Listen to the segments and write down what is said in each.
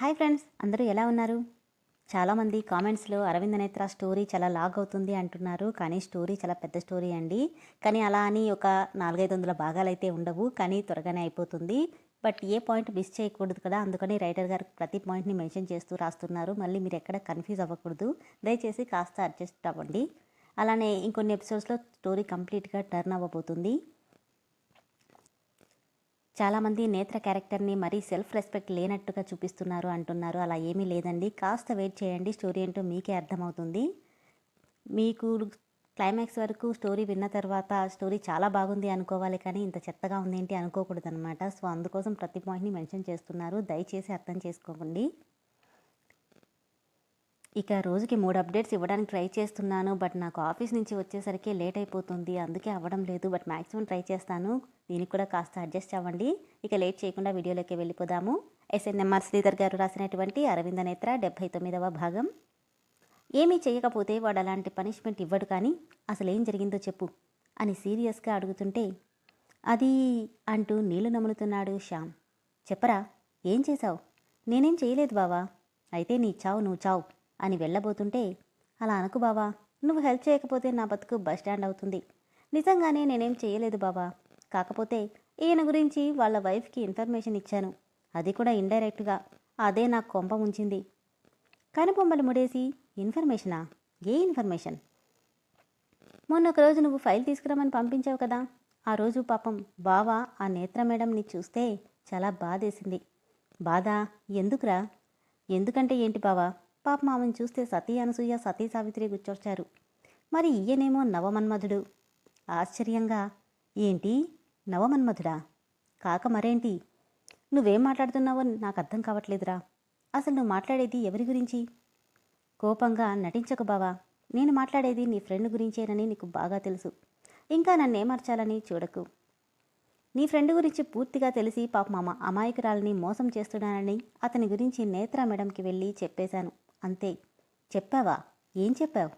Hi friends అందరూ ఎలా ఉన్నారు? చాలామంది కామెంట్స్లో అరవింద్ నేత్ర స్టోరీ చాలా లాగ్ అవుతుంది అంటున్నారు. కానీ స్టోరీ చాలా పెద్ద స్టోరీ అండి. కానీ అలా అని ఒక నాలుగైదు వందల భాగాలు అయితే ఉండవు. కానీ త్వరగానే అయిపోతుంది. బట్ ఏ పాయింట్ మిస్ చేయకూడదు కదా? అందుకని రైటర్ గారు ప్రతి పాయింట్ని మెన్షన్ చేస్తూ రాస్తున్నారు. మళ్ళీ మీరు ఎక్కడ కన్ఫ్యూజ్ అవ్వకూడదు. దయచేసి కాస్త అడ్జస్ట్ అవ్వండి. అలానే ఇంకొన్ని ఎపిసోడ్స్లో స్టోరీ కంప్లీట్గా టర్న్ అవ్వబోతుంది. చాలామంది నేత్ర క్యారెక్టర్ని మరీ సెల్ఫ్ రెస్పెక్ట్ లేనట్టుగా చూపిస్తున్నారు అంటున్నారు. అలా ఏమీ లేదండి. కాస్త వెయిట్ చేయండి. స్టోరీ ఏంటో మీకే అర్థమవుతుంది. మీకు క్లైమాక్స్ వరకు స్టోరీ విన్న తర్వాత స్టోరీ చాలా బాగుంది అనుకోవాలి కానీ ఇంత చెత్తగా ఉంది ఏంటి అనుకోకూడదు అనమాట సో అందుకోసం ప్రతి పాయింట్ని మెన్షన్ చేస్తున్నారు. దయచేసి అర్థం చేసుకోకండి. ఇక రోజుకి మూడు అప్డేట్స్ ఇవ్వడానికి ట్రై చేస్తున్నాను బట్ నాకు ఆఫీస్ నుంచి వచ్చేసరికి లేట్ అయిపోతుంది అందుకే అవ్వడం లేదు బట్ మ్యాక్సిమం ట్రై చేస్తాను. దీనికి కూడా కాస్త అడ్జస్ట్ అవ్వండి. ఇక లేట్ చేయకుండా వీడియోలోకి వెళ్ళిపోదాము. ఎస్ఎన్ఎంఆర్ శ్రీధర్ గారు రాసినటువంటి అరవింద నేత్ర డెబ్భై తొమ్మిదవ భాగం. ఏమీ చేయకపోతే వాడు అలాంటి పనిష్మెంట్ ఇవ్వడు కానీ అసలు ఏం జరిగిందో చెప్పు అని సీరియస్గా అడుగుతుంటే అది అంటూ నీళ్ళు నములుతున్నాడు శ్యామ్. చెప్పరా? ఏం చేశావు? నేనేం చేయలేదు బావా. అయితే నీ చావు నువ్వు చావు. అని వెళ్ళబోతుంటే అలా అనుకు బావా నువ్వు హెల్ప్ చేయకపోతే నా బతుకు బస్ స్టాండ్ అవుతుంది. నిజంగానే నేనేం చేయలేదు బావా. కాకపోతే ఈయన గురించి వాళ్ళ వైఫ్కి ఇన్ఫర్మేషన్ ఇచ్చాను. అది కూడా ఇండైరెక్ట్గా. అదే నాకు కొంప ఉంచింది కనుబొమ్మలు ముడేసి ఇన్ఫర్మేషనా? ఏ ఇన్ఫర్మేషన్? మొన్న ఒక రోజు నువ్వు ఫైల్ తీసుకురామని పంపించావు కదా. ఆ రోజు పాపం బావా ఆ నేత్ర మేడంని చూస్తే చాలా బాధేసింది. బాధ ఎందుకురా? ఎందుకంటే ఏంటి బావా? పాపం ఆమెను చూస్తే సతీ అనసూయ సతీ సావిత్రి గుర్చొచ్చారు మరి ఈయనేమో నవమన్మధుడు. ఆశ్చర్యంగా ఏంటి? నవమన్మధుడా? కాక మరేంటి? నువ్వేం మాట్లాడుతున్నావో నాకు అర్థం కావట్లేదురా. అసలు నువ్వు మాట్లాడేది ఎవరి గురించి? కోపంగా నటించకు బావా. నేను మాట్లాడేది నీ ఫ్రెండ్ గురించేనని నీకు బాగా తెలుసు. ఇంకా నన్ను ఏమర్చాలని చూడకు. నీ ఫ్రెండ్ గురించి పూర్తిగా తెలిసి పాప మామ అమాయకురాలని మోసం చేస్తున్నానని అతని గురించి నేత్ర మేడంకి వెళ్ళి చెప్పేశాను. అంతే. చెప్పావా? ఏం చెప్పావు?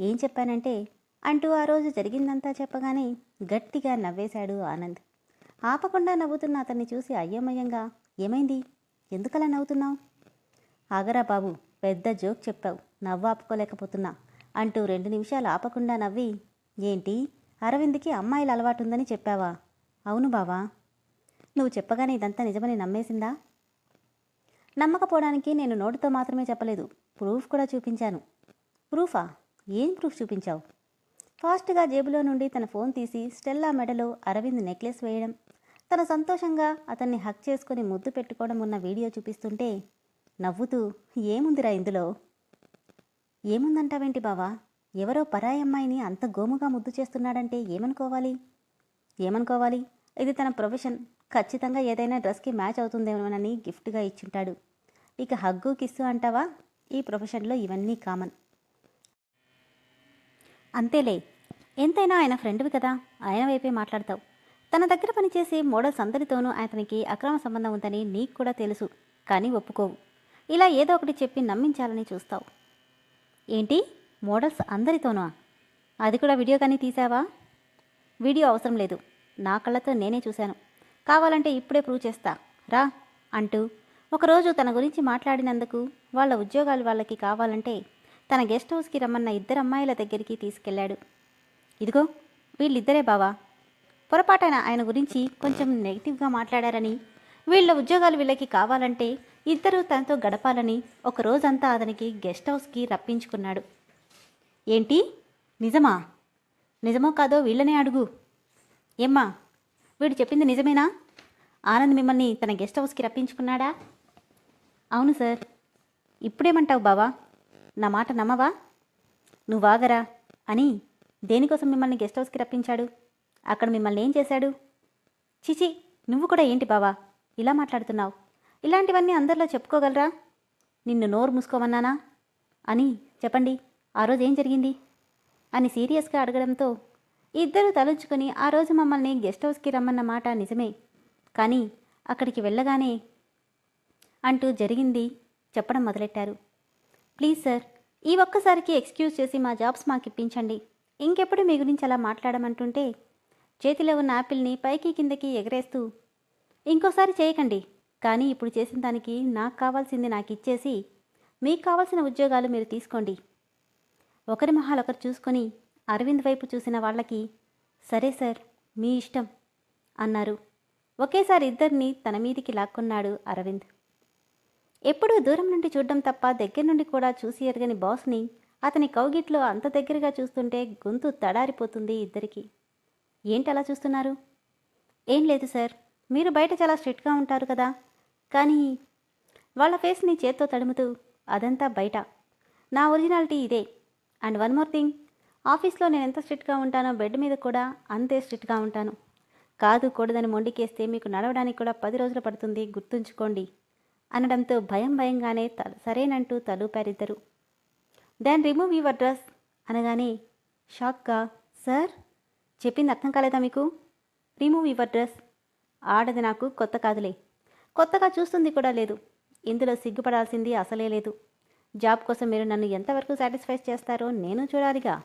ఏం చెప్పానంటే అంటూ ఆ రోజు జరిగిందంతా చెప్పగానే గట్టిగా నవ్వేశాడు ఆనంద్. ఆపకుండా నవ్వుతున్న అతన్ని చూసి అయోమయంగా ఏమైంది? ఎందుకలా నవ్వుతున్నావు? ఆగరా బాబు పెద్ద జోక్ చెప్పావు నవ్వు ఆపుకోలేకపోతున్నా అంటూ రెండు నిమిషాలు ఆపకుండా నవ్వి ఏంటి? అరవింద్కి అమ్మాయిల అలవాటుందని చెప్పావా? అవును బావా. నువ్వు చెప్పగానే ఇదంతా నిజమని నమ్మేసిందా? నమ్మకపోవడానికి నేను నోటితో మాత్రమే చెప్పలేదు. ప్రూఫ్ కూడా చూపించాను. ప్రూఫా? ఏం ప్రూఫ్ చూపించావు? ఫాస్ట్గా జేబులో నుండి తన ఫోన్ తీసి స్టెల్లా మెడలో అరవింద్ నెక్లెస్ వేయడం తన సంతోషంగా అతన్ని హక్ చేసుకుని ముద్దు పెట్టుకోవడం ఉన్న వీడియో చూపిస్తుంటే నవ్వుతూ ఏముందిరా ఇందులో? ఏముందంటావేంటి బావా? ఎవరో పరాయి అమ్మాయిని అంత గోముగా ముద్దు చేస్తున్నాడంటే ఏమనుకోవాలి? ఏమనుకోవాలి? ఇది తన ప్రొఫెషన్. ఖచ్చితంగా ఏదైనా డ్రెస్కి మ్యాచ్ అవుతుందేమోనని గిఫ్ట్గా ఇచ్చుంటాడు. ఇక హగ్గు కిస్సు అంటావా? ఈ ప్రొఫెషన్లో ఇవన్నీ కామన్. అంతేలే ఎంతైనా ఆయన ఫ్రెండ్వి కదా ఆయన వైపే మాట్లాడతావు. తన దగ్గర పనిచేసే మోడల్స్ అందరితోనూ అతనికి అక్రమ సంబంధం ఉందని నీకు కూడా తెలుసు కానీ ఒప్పుకోవు. ఇలా ఏదో ఒకటి చెప్పి నమ్మించాలని చూస్తావు. ఏంటి? మోడల్స్ అందరితోనా? అది కూడా వీడియో కానీ తీసావా? వీడియో అవసరం లేదు. నా కళ్ళతో నేనే చూశాను. కావాలంటే ఇప్పుడే ప్రూవ్ చేస్తా. రా అంటూ ఒకరోజు తన గురించి మాట్లాడినందుకు వాళ్ళ ఉద్యోగాలు వాళ్ళకి కావాలంటే తన గెస్ట్ హౌస్కి రమ్మన్న ఇద్దరు అమ్మాయిల దగ్గరికి తీసుకెళ్ళాడు. ఇదిగో వీళ్ళిద్దరే బావా. పొరపాటైన ఆయన గురించి కొంచెం నెగిటివ్గా మాట్లాడారని వీళ్ళ ఉద్యోగాలు వీళ్ళకి కావాలంటే ఇద్దరూ తనతో గడపాలని ఒక రోజంతా అతనికి గెస్ట్ హౌస్కి రప్పించుకున్నాడు. ఏంటి? నిజమా? నిజమో కాదో వీళ్ళనే అడుగు. ఏమ్మా వీడు చెప్పింది నిజమేనా? ఆనంద్ మిమ్మల్ని తన గెస్ట్ హౌస్కి రప్పించుకున్నాడా? అవును సార్. ఇప్పుడేమంటావు బావా? నా మాట నమ్మవా? నువ్వు ఆగరా అని దేనికోసం మిమ్మల్ని గెస్ట్ హౌస్కి రప్పించాడు? అక్కడ మిమ్మల్ని ఏం చేశాడు? చిచి నువ్వు కూడా ఏంటి బావా? ఇలా మాట్లాడుతున్నావు. ఇలాంటివన్నీ అందరిలో చెప్పుకోగలరా? నిన్ను నోరు మూసుకోమన్నానా? అని చెప్పండి ఆ రోజు ఏం జరిగింది? అని సీరియస్గా అడగడంతో ఇద్దరు తలుచుకుని ఆ రోజు మమ్మల్ని గెస్ట్ హౌస్కి రమ్మన్న మాట నిజమే. కానీ అక్కడికి వెళ్ళగానే అంటూ జరిగింది చెప్పడం మొదలెట్టారు. ప్లీజ్ సార్ ఈ ఒక్కసారికి ఎక్స్క్యూజ్ చేసి మా జాబ్స్ మాకు ఇప్పించండి. ఇంకెప్పుడు మీ గురించి అలా మాట్లాడమంటుంటే చేతిలో ఉన్న యాపిల్ని పైకి కిందకి ఎగరేస్తూ ఇంకోసారి చేయకండి. కానీ ఇప్పుడు చేసిన దానికి నాకు కావాల్సింది నాకు ఇచ్చేసి మీకు కావాల్సిన ఉద్యోగాలు మీరు తీసుకోండి. ఒకరి మొహాలు ఒకరు చూసుకొని అరవింద్ వైపు చూసిన వాళ్ళకి సరే సార్ మీ ఇష్టం అన్నారు. ఒకేసారి ఇద్దరిని తన మీదికి లాక్కున్నాడు అరవింద్. ఎప్పుడూ దూరం నుండి చూడడం తప్ప దగ్గర నుండి కూడా చూసి ఎరగని బాస్ని అతని కౌగిట్లో అంత దగ్గరగా చూస్తుంటే గొంతు తడారిపోతుంది ఇద్దరికి. ఏంటి అలా చూస్తున్నారు? ఏం లేదు సార్ మీరు బయట చాలా స్ట్రిక్ట్గా ఉంటారు కదా. కానీ వాళ్ళ ఫేస్ని చేత్తో తడుముతూ అదంతా బయట. నా ఒరిజినాలిటీ ఇదే. అండ్ వన్ మోర్ థింగ్ ఆఫీస్లో నేను ఎంత స్ట్రిక్ట్గా ఉంటానో బెడ్ మీద కూడా అంతే స్ట్రిక్ట్గా ఉంటాను. కాదు కూడదని మొండికేస్తే మీకు నడవడానికి కూడా పది రోజులు పడుతుంది గుర్తుంచుకోండి. అనడంతో భయం భయంగానే త సరేనంటూ తలూపారిద్దరు. దెన్ రిమూవ్ యువర్ డ్రెస్ అనగానే షాక్గా సార్? చెప్పింది అర్థం కాలేదా మీకు? Remove your dress? ఆడది నాకు కొత్త కాదులే. కొత్తగా చూస్తుంది కూడా లేదు. ఇందులో సిగ్గుపడాల్సింది అసలే లేదు. జాబ్ కోసం మీరు నన్ను ఎంతవరకు సాటిస్ఫై చేస్తారో నేను చూడాలిగా.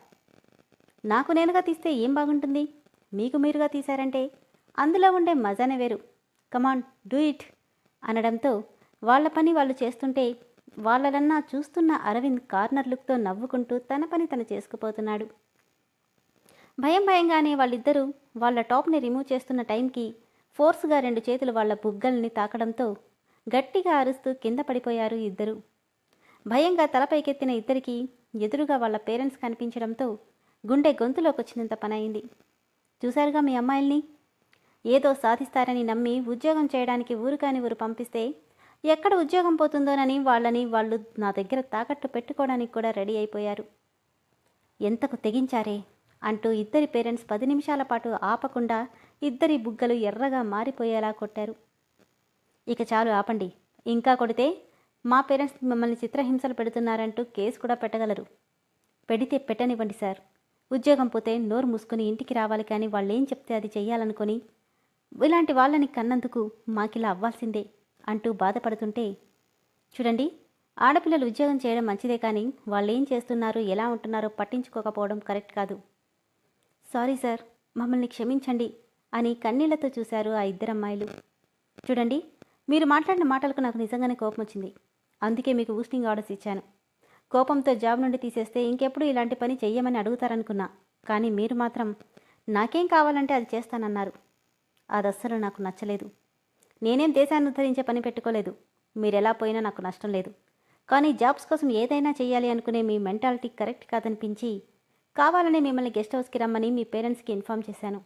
నాకు నేనుగా తీస్తే ఏం బాగుంటుంది? మీకు మీరుగా తీశారంటే అందులో ఉండే మజానే వేరు. కమాన్ డూ ఇట్ అనడంతో వాళ్ళ పని వాళ్ళు చేస్తుంటే వాళ్ళలన్నా చూస్తున్న అరవింద్ కార్నర్ లుక్తో నవ్వుకుంటూ తన పని తను చేసుకుపోతున్నాడు. భయం భయంగానే వాళ్ళిద్దరూ వాళ్ళ టాప్ని రిమూవ్ చేస్తున్న టైంకి ఫోర్స్గా రెండు చేతులు వాళ్ళ బుగ్గల్ని తాకడంతో గట్టిగా అరుస్తూ కింద పడిపోయారు ఇద్దరు. భయంగా తలపైకెత్తిన ఇద్దరికి ఎదురుగా వాళ్ళ పేరెంట్స్ కనిపించడంతో గుండె గొంతులోకి వచ్చినంత పనయింది. చూశారుగా మీ అమ్మాయిల్ని? ఏదో సాధిస్తారని నమ్మి ఉద్యోగం చేయడానికి ఊరు కాని ఊరు పంపిస్తే ఎక్కడ ఉద్యోగం పోతుందోనని వాళ్ళని వాళ్ళు నా దగ్గర తాకట్టు పెట్టుకోవడానికి కూడా రెడీ అయిపోయారు. ఎంతకు తెగించారే? అంటూ ఇద్దరి పేరెంట్స్ పది నిమిషాల పాటు ఆపకుండా ఇద్దరి బుగ్గలు ఎర్రగా మారిపోయేలా కొట్టారు. ఇక చాలు ఆపండి. ఇంకా కొడితే మా పేరెంట్స్ మిమ్మల్ని చిత్రహింసలు పెడుతున్నారంటూ కేసు కూడా పెట్టగలరు. పెడితే పెట్టనివ్వండి సార్. ఉద్యోగం పోతే నోరు మూసుకుని ఇంటికి రావాలి కానీ వాళ్ళు ఏం చెప్తే అది చెయ్యాలనుకొని ఇలాంటి వాళ్ళని కన్నందుకు మాకిలా అవ్వాల్సిందే అంటూ బాధపడుతుంటే చూడండి ఆడపిల్లలు ఉద్యోగం చేయడం మంచిదే కానీ వాళ్ళు ఏం చేస్తున్నారు ఎలా ఉంటున్నారో పట్టించుకోకపోవడం కరెక్ట్ కాదు. సారీ సార్ మమ్మల్ని క్షమించండి అని కన్నీళ్ళతో చూశారు ఆ ఇద్దరు అమ్మాయిలు చూడండి మీరు మాట్లాడిన మాటలకు నాకు నిజంగానే కోపం వచ్చింది అందుకే మీకు ఊస్టింగ్ ఆర్డర్స్ ఇచ్చాను. కోపంతో జాబ్ నుండి తీసేస్తే ఇంకెప్పుడు ఇలాంటి పని చెయ్యమని అడుగుతారనుకున్నా. కానీ మీరు మాత్రం నాకేం కావాలంటే అది చేస్తానన్నారు. అది అస్సలు నాకు నచ్చలేదు. నేనేం దేశాన్ని ఉద్ధరించే పని పెట్టుకోలేదు. మీరెలా పోయినా నాకు నష్టం లేదు. కానీ జాబ్స్ కోసం ఏదైనా చేయాలి అనుకునే మీ మెంటాలిటీ కరెక్ట్ కాదనిపించి కావాలని మిమ్మల్ని గెస్ట్ హౌస్కి రమ్మని మీ పేరెంట్స్కి ఇన్ఫామ్ చేశాను.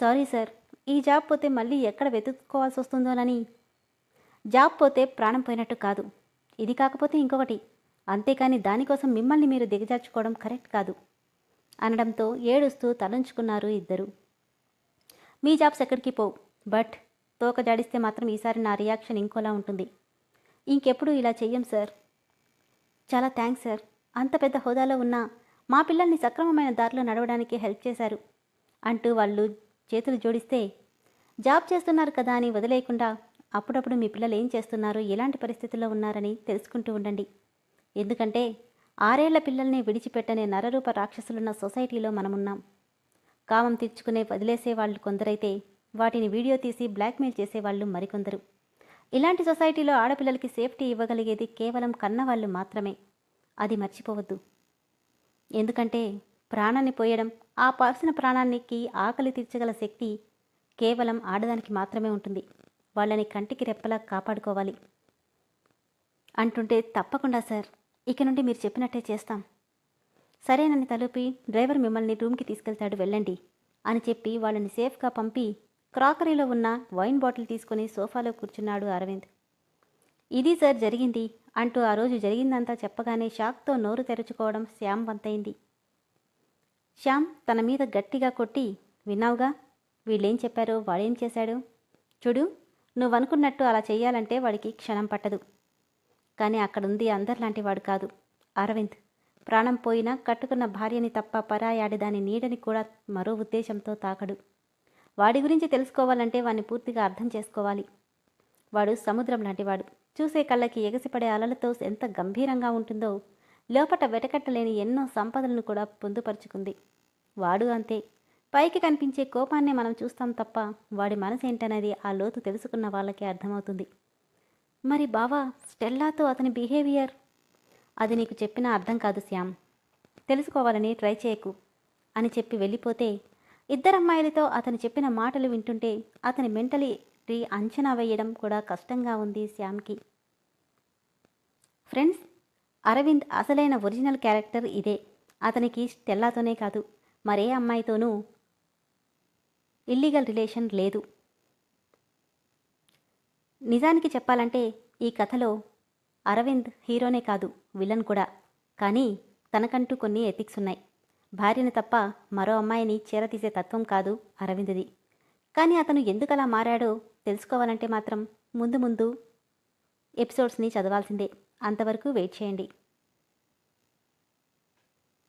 సారీ సార్ ఈ జాబ్ పోతే మళ్ళీ ఎక్కడ వెతుక్కోవాల్సి వస్తుందోనని జాబ్ పోతే ప్రాణం పోయినట్టు కాదు. ఇది కాకపోతే ఇంకొకటి. అంతేకాని దానికోసం మిమ్మల్ని మీరు దిగజార్చుకోవడం కరెక్ట్ కాదు. అనడంతో ఏడుస్తూ తలంచుకున్నారు ఇద్దరు. మీ జాబ్స్ ఎక్కడికి పోవు. బట్ తోక జాడిస్తే మాత్రం ఈసారి నా రియాక్షన్ ఇంకోలా ఉంటుంది. ఇంకెప్పుడు ఇలా చెయ్యం సార్? చాలా థ్యాంక్స్ సార్. అంత పెద్ద హోదాలో ఉన్న మా పిల్లల్ని సక్రమమైన దారిలో నడవడానికి హెల్ప్ చేశారు అంటూ వాళ్ళు చేతులు జోడిస్తే జాబ్ చేస్తున్నారు కదా అని వదిలేయకుండా అప్పుడప్పుడు మీ పిల్లలు ఏం చేస్తున్నారు ఎలాంటి పరిస్థితుల్లో ఉన్నారని తెలుసుకుంటూ ఉండండి. ఎందుకంటే ఆరేళ్ళ పిల్లల్ని విడిచిపెట్టనే నరరూప రాక్షసులున్న సొసైటీలో మనమున్నాం. కామం తీర్చుకునే వదిలేసే వాళ్ళు కొందరైతే వాటిని వీడియో తీసి బ్లాక్మెయిల్ చేసేవాళ్ళు మరికొందరు. ఇలాంటి సొసైటీలో ఆడపిల్లలకి సేఫ్టీ ఇవ్వగలిగేది కేవలం కన్నవాళ్ళు మాత్రమే. అది మర్చిపోవద్దు. ఎందుకంటే ప్రాణాన్ని పోయడం ఆ పాల్సిన ప్రాణానికి ఆకలి తీర్చగల శక్తి కేవలం ఆడదానికి మాత్రమే ఉంటుంది. వాళ్ళని కంటికి రెప్పలా కాపాడుకోవాలి. అంటుంటే తప్పకుండా సార్. ఇక నుండి మీరు చెప్పినట్టే చేస్తాం. సరేనని తలుపి డ్రైవర్ మిమ్మల్ని రూమ్కి తీసుకెళ్తాడు వెళ్ళండి అని చెప్పి వాళ్ళని సేఫ్గా పంపి క్రాకరీలో ఉన్న వైన్ బాటిల్ తీసుకుని సోఫాలో కూర్చున్నాడు అరవింద్. ఇది సార్ జరిగింది అంటూ ఆ రోజు జరిగిందంతా చెప్పగానే షాక్తో నోరు తెరుచుకోవడం శ్యామ్ వంతైంది. శ్యామ్ తన మీద గట్టిగా కొట్టి విన్నావుగా? వీళ్ళేం చెప్పారో వాడేం చేశాడు? చూడు నువ్వు అనుకున్నట్టు అలా చేయాలంటే వాడికి క్షణం పట్టదు. కానీ అక్కడుంది అందరిలాంటి వాడు కాదు. అరవింద్ ప్రాణం పోయినా కట్టుకున్న భార్యని తప్ప పరాయాడి దాని నీడని కూడా మరో ఉద్దేశంతో తాకడు. వాడి గురించి తెలుసుకోవాలంటే వాడిని పూర్తిగా అర్థం చేసుకోవాలి. వాడు సముద్రం లాంటివాడు. చూసే కళ్ళకి ఎగసిపడే అలలతో ఎంత గంభీరంగా ఉంటుందో లోపట వెటకట్టలేని ఎన్నో సంపదలను కూడా పొందుపరుచుకుంది. వాడు అంతే. పైకి కనిపించే కోపాన్నే మనం చూస్తాం తప్ప వాడి మనసు ఏంటనేది ఆ లోతు తెలుసుకున్న వాళ్ళకి అర్థమవుతుంది. మరి బావా స్టెల్లాతో అతని బిహేవియర్? అది నీకు చెప్పినా అర్థం కాదు శ్యామ్. తెలుసుకోవాలని ట్రై చేయకు అని చెప్పి వెళ్ళిపోతే ఇద్దరమ్మాయిలతో అతను చెప్పిన మాటలు వింటుంటే అతని మెంటలిటీ అంచనా వేయడం కూడా కష్టంగా ఉంది శ్యామ్కి. ఫ్రెండ్స్ అరవింద్ అసలైన ఒరిజినల్ క్యారెక్టర్ ఇదే. అతనికి స్టెల్లాతోనే కాదు మరే అమ్మాయితోనూ ఇల్లీగల్ రిలేషన్ లేదు. నిజానికి చెప్పాలంటే ఈ కథలో అరవింద్ హీరోనే కాదు విలన్ కూడా. కానీ తనకంటూ కొన్ని ఎథిక్స్ ఉన్నాయి. భార్యను తప్ప మరో అమ్మాయిని చీరతీసే తత్వం కాదు అరవింద్ది. కానీ అతను ఎందుకలా మారాడో తెలుసుకోవాలంటే మాత్రం ముందు ముందు ఎపిసోడ్స్ని చదవాల్సిందే. అంతవరకు వెయిట్ చేయండి.